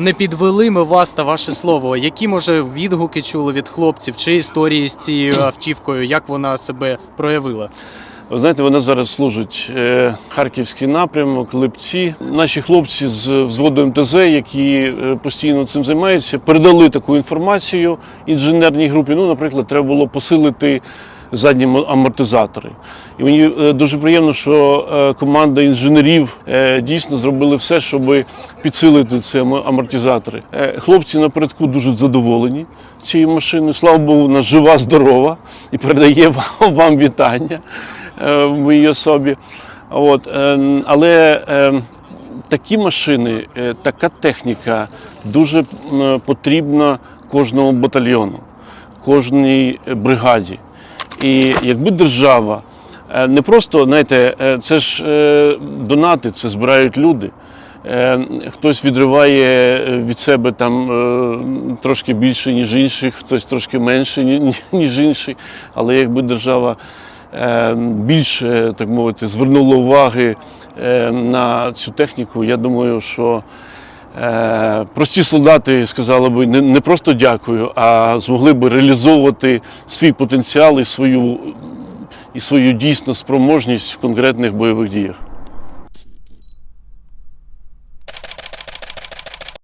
Не підвели ми вас та ваше слово. Які може відгуки чули від хлопців чи історії з цією автівкою? Як вона себе проявила? Ви знаєте, вона зараз служить е, Харківський напрямок, Липці. Наші хлопці з взводу МТЗ, які е, постійно цим займаються, передали таку інформацію інженерній групі. Ну, наприклад, треба було посилити задні мо- амортизатори. І мені е, дуже приємно, що е, команда інженерів е, дійсно зробили все, щоб підсилити ці амортизатори. Хлопці напередку дуже задоволені цією машиною. Слава Богу, вона жива, здорова і передає вам- вітання в її особі. От, але такі машини, така техніка дуже потрібна кожному батальйону, кожній бригаді. І якби держава е, не просто, знаєте, е, це ж е, донати, це збирають люди. Хтось відриває від себе там трошки більше, ніж інших, хтось трошки менше, ні- ні- ніж інший. Але якби держава більше, так мовити, звернула уваги на цю техніку, я думаю, що прості солдати сказали би не, не просто дякую, а змогли би реалізовувати свій потенціал і свою, і свою дійсну спроможність в конкретних бойових діях.